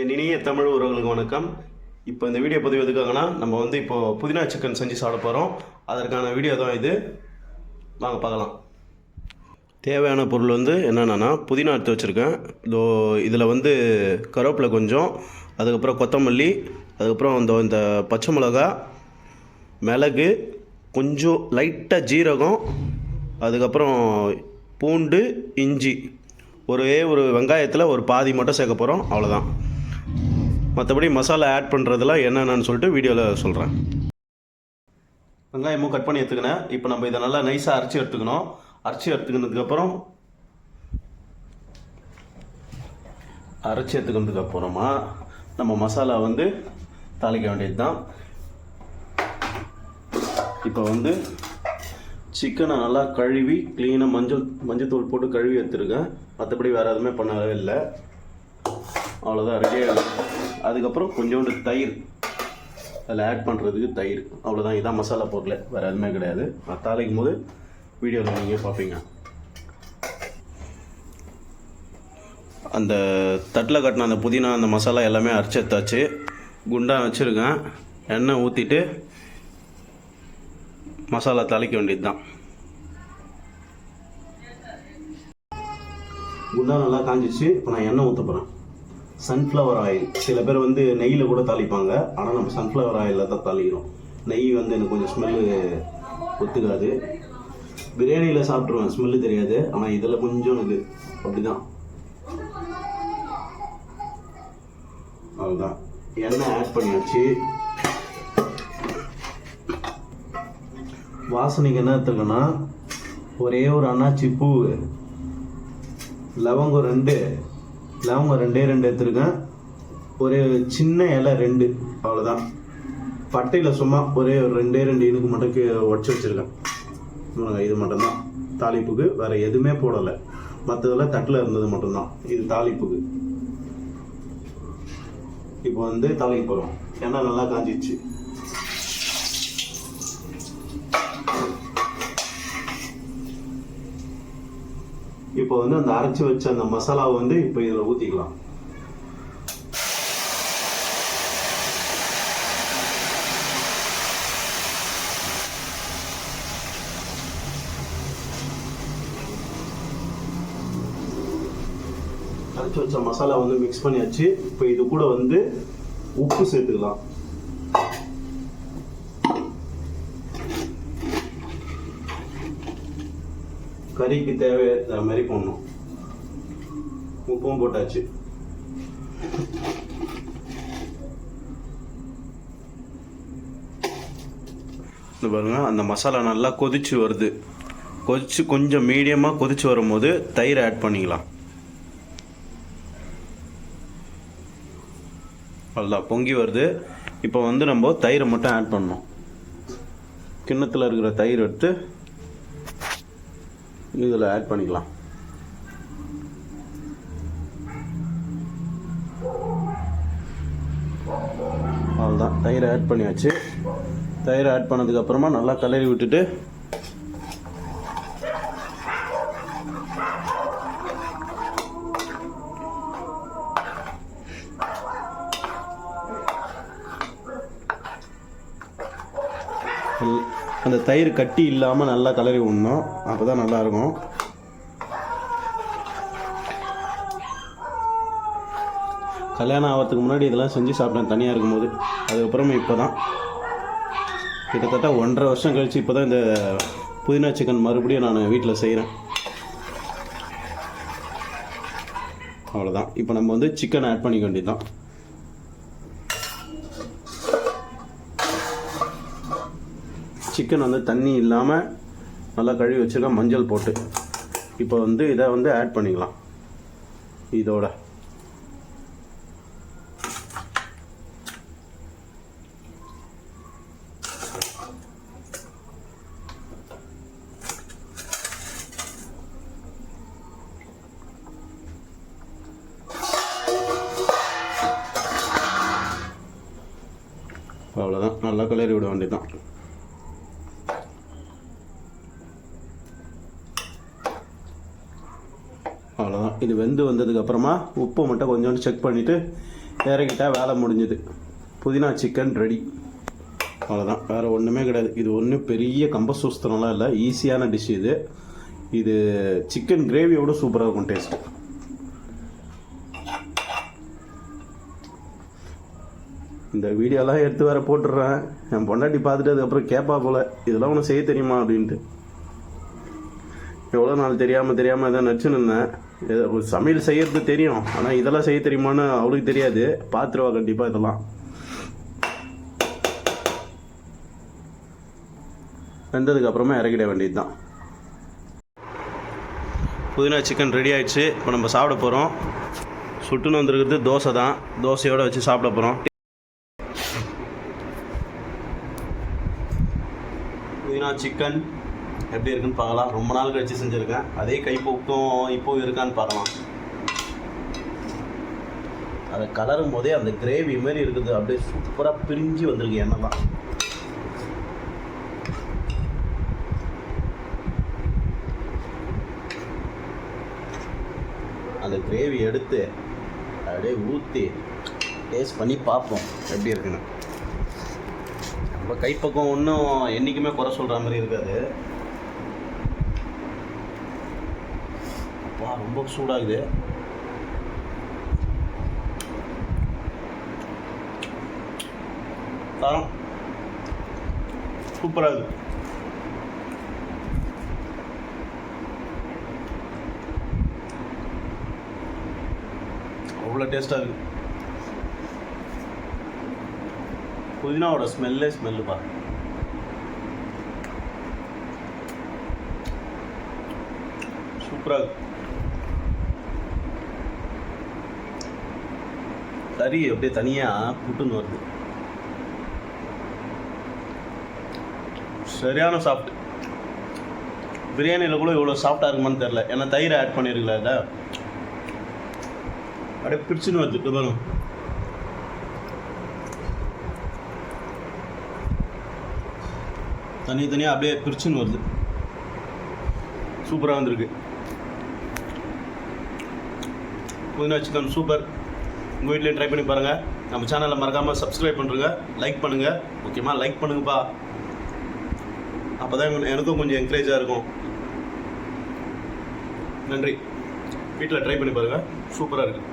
என் இனிய தமிழ் உறவுகளுக்கு வணக்கம். இப்போ இந்த வீடியோ பதிவு எதுக்காகனா நம்ம வந்து இப்போது புதினா சிக்கன் செஞ்சு சாப்பிட போகிறோம் அதற்கான வீடியோ தான் இது. வாங்க பார்க்கலாம். தேவையான பொருள் வந்து என்னென்னா புதினா எடுத்து வச்சுருக்கேன். இதோ இதில் வந்து கருவேப்பிலை கொஞ்சம் அதுக்கப்புறம் கொத்தமல்லி அதுக்கப்புறம் இந்த இந்த பச்சை மிளகா மிளகு கொஞ்சம் லைட்டாக ஜீரகம் அதுக்கப்புறம் பூண்டு இஞ்சி. ஒரே ஒரு வெங்காயத்தில் ஒரு பாதி மட்டும் சேர்க்க போகிறோம் அவ்வளோதான் மற்றபடி மசாலா ஆட் பண்ணுறதுலாம் என்னென்னு சொல்லிட்டு வீடியோவில் சொல்கிறேன் வெங்காயமும் கட் பண்ணி எடுத்துக்கினேன். இப்போ நம்ம இதை நல்லா நைஸாக அரைச்சி எடுத்துக்கணும். அரைச்சி எடுத்துக்கினதுக்கப்புறம் அரைச்சி எடுத்துக்கினதுக்கப்புறமா நம்ம மசாலா வந்து தாளிக்க வேண்டியது தான் இப்போ வந்து சிக்கனை நல்லா கழுவி க்ளீனாக மஞ்சள் மஞ்சள் தூள் போட்டு கழுவி எடுத்துருக்கேன். மற்றபடி வேறு எதுவுமே பண்ணவே இல்லை. அவ்வளோதான் இருக்கே அதுக்கப்புறம் கொஞ்சோண்டு தயிர். அதில் ஆட் பண்ணுறதுக்கு தயிர். அவ்வளோதான் இதான் மசாலா பொருள். வேறு எதுவுமே கிடையாது. நான் தாளிக்கும் போது வீடியோவில் நீங்கள் பார்ப்பீங்க. அந்த தட்டில் கட்டின அந்த புதினா அந்த மசாலா எல்லாமே அரைச்சி குண்டாக வச்சுருக்கேன். எண்ணெய் ஊற்றிட்டு மசாலா தாளிக்க வேண்டியது தான் குண்டா நல்லா காஞ்சிச்சு இப்போ நான் எண்ணெய் ஊற்ற போகிறேன் சன்ஃப்ளவர் ஆயில் சில பேர் வந்து நெய்யில் கூட தாளிப்பாங்க. ஆனால் நம்ம சன்ஃப்ளவர் ஆயிலில் தான் தாளிக்கிறோம். நெய் வந்து எனக்கு கொஞ்சம் ஸ்மெல்லு ஒத்துக்காது. பிரியாணியில் சாப்பிட்ருவேன் ஸ்மெல்லு தெரியாது. ஆனால் இதில் கொஞ்சம் எனக்கு அப்படிதான். அவ்வளோதான் எண்ணெய் ஆட் பண்ணியாச்சு. வாசனைக்கு என்ன எடுத்துக்கணும்னா ஒரே ஒரு அண்ணாச்சி பூ லவங்கம் ரெண்டு லவங்க ரெண்டே ரெண்டு எடுத்துருக்கேன் ஒரு சின்ன இலை ரெண்டு அவ்வளோதான் பட்டையில் சும்மா ஒரே ஒரு ரெண்டே ரெண்டு இதுக்கு மட்டும் கீ- உடச்சி வச்சுருக்கேன். இவனுங்க இது மட்டும்தான். தாளிப்புக்கு வேறு எதுவுமே போடலை. மற்றதெல்லாம் தட்டில் இருந்தது மட்டும்தான். இது தாளிப்புக்கு. இப்போ வந்து தாளிக்கு போகிறோம் ஏன்னா நல்லா காஞ்சிச்சு இப்போ வந்து அந்த அரைச்சி வச்ச அந்த மசாலாவை வந்து இப்போ இதில் ஊற்றிக்கலாம் அரைச்சி வச்ச மசாலா வந்து மிக்ஸ் பண்ணியாச்சு. இப்போ இது கூட வந்து உப்பு சேர்த்துக்கலாம். கறிக்கு தேவையான மாதிரி போடணும். உப்பும் போட்டாச்சு. இந்த பாருங்க அந்த மசாலா நல்லா கொதிச்சு வருது. கொதிச்சு கொஞ்சம் மீடியமாக கொதிச்சு வரும்போது தயிர் ஆட் பண்ணிக்கலாம். நல்லா பொங்கி வருது. இப்போ வந்து நம்ம தயிரை மட்டும் ஆட் பண்ணணும். கிண்ணத்தில் இருக்கிற தயிர் எடுத்து இதில் ஆட் பண்ணிக்கலாம். அவ்வளோதான் தயிரை ஆட் பண்ணியாச்சு. தயிரை ஆட் பண்ணதுக்கப்புறமா நல்லா கலரி விட்டுட்டு அந்த தயிர் கட்டி இல்லாமல் நல்லா கலரி விடணும் அப்போ தான் நல்லாயிருக்கும். கல்யாணம் ஆகிறதுக்கு முன்னாடி இதெல்லாம் செஞ்சு சாப்பிட்டேன். தனியாக இருக்கும்போது. அதுக்கப்புறம் இப்போ தான் கிட்டத்தட்ட ஒன்றரை வருஷம் கழித்து இப்போ தான் இந்த புதினா சிக்கன் மறுபடியும் நான் வீட்டில் செய்கிறேன் அவ்வளோதான் இப்போ நம்ம வந்து சிக்கன் ஆட் பண்ணிக்க வேண்டியது தான் சிக்கன் வந்து தண்ணி இல்லாமல் நல்லா கழுவி வச்சுருக்கேன். மஞ்சள் போட்டு. இப்போ வந்து இதை வந்து ஆட் பண்ணிக்கலாம். இதோட. அவ்வளோதான் நல்லா கிளறி விட வேண்டியதுதான். அவ்வளோதான் இது வெந்து வந்ததுக்கு அப்புறமா உப்பு மட்டும் கொஞ்சோண்டு செக் பண்ணிவிட்டு இறக்கிட்டால் வேலை முடிஞ்சுது. புதினா சிக்கன் ரெடி அவ்வளோதான் வேறு ஒன்றுமே கிடையாது. இது ஒன்றும் பெரிய கம்பசூஸ்திரம்லாம் இல்லை. ஈஸியான டிஷ் இது. இது சிக்கன் கிரேவியோட சூப்பராக இருக்கும் டேஸ்ட் இந்த வீடியோலாம் எடுத்து வேற போட்டுடுறேன். என் பொண்டாட்டி பார்த்துட்டு அதுக்கப்புறம் கேட்பா போல. இதெல்லாம் உனக்கு செய்ய தெரியுமா அப்படின்ட்டு. எவ்வளோ நாள் தெரியாமல் தெரியாமல் எதாவது நடிச்சுன்னு இருந்தேன். சமையல் செய்யறது தெரியும். ஆனால் இதெல்லாம் செய்ய தெரியுமான்னு அவளுக்கு தெரியாது. பார்த்துருவா கண்டிப்பாக இதெல்லாம். வெந்ததுக்கு அப்புறமா இறக்கிட வேண்டியது தான் புதினா சிக்கன் ரெடி ஆயிடுச்சு. இப்போ நம்ம சாப்பிட போகிறோம் சுட்டுன்னு வந்திருக்கிறது தோசை தான் தோசையோடு வச்சு சாப்பிட போகிறோம் புதினா சிக்கன் எப்படி இருக்குன்னு பார்க்கலாம். ரொம்ப நாள் கழிச்சு செஞ்சுருக்கேன். அதே கைப்போக்கும் இப்போ இருக்கான்னு பார்க்கலாம். அதை கலரும் போதே அந்த கிரேவி மாதிரி இருக்குது. அப்படியே சூப்பராக பிரிஞ்சு வந்திருக்கு எண்ணெய்லாம். அந்த கிரேவி எடுத்து அப்படியே ஊற்றி டேஸ்ட் பண்ணி பார்ப்போம் எப்படி இருக்குன்னு. நம்ம கைப்பக்கம் ஒன்றும் என்றைக்குமே குறை சொல்கிற மாதிரி இருக்காது. ரொம்ப சூடாகுது. தரம் சூப்பராக இருக்குது அவ்வளோ டேஸ்ட்டாக இருக்குது புதினாவோட ஸ்மெல்லே ஸ்மெல்லு பாரு சூப்பராக இருக்குது கறி அப்படியே தனியாக புட்டுன்னு வருது. சரியான சாஃப்ட் பிரியாணியில் கூட இவ்வளோ சாஃப்டாக இருக்குமான்னு தெரில ஏன்னா தயிர் ஆட் பண்ணியிருக்கல அதில் அப்படியே பிரிச்சுன்னு வருது. பாருங்க. தனி தனியாக அப்படியே பிரிச்சுன்னு வருது. சூப்பராக வந்திருக்கு. புதினா சிக்கன் சூப்பர் உங்கள் வீட்லேயும் ட்ரை பண்ணி பாருங்கள் நம்ம சேனலை மறக்காமல் சப்ஸ்கிரைப் பண்ணுறங்க லைக் பண்ணுங்கள் முக்கியமாக லைக் பண்ணுங்கப்பா. அப்போ தான் எனக்கும் கொஞ்சம் என்கரேஜாக இருக்கும். நன்றி. வீட்டில் ட்ரை பண்ணி பாருங்கள் சூப்பராக இருக்குது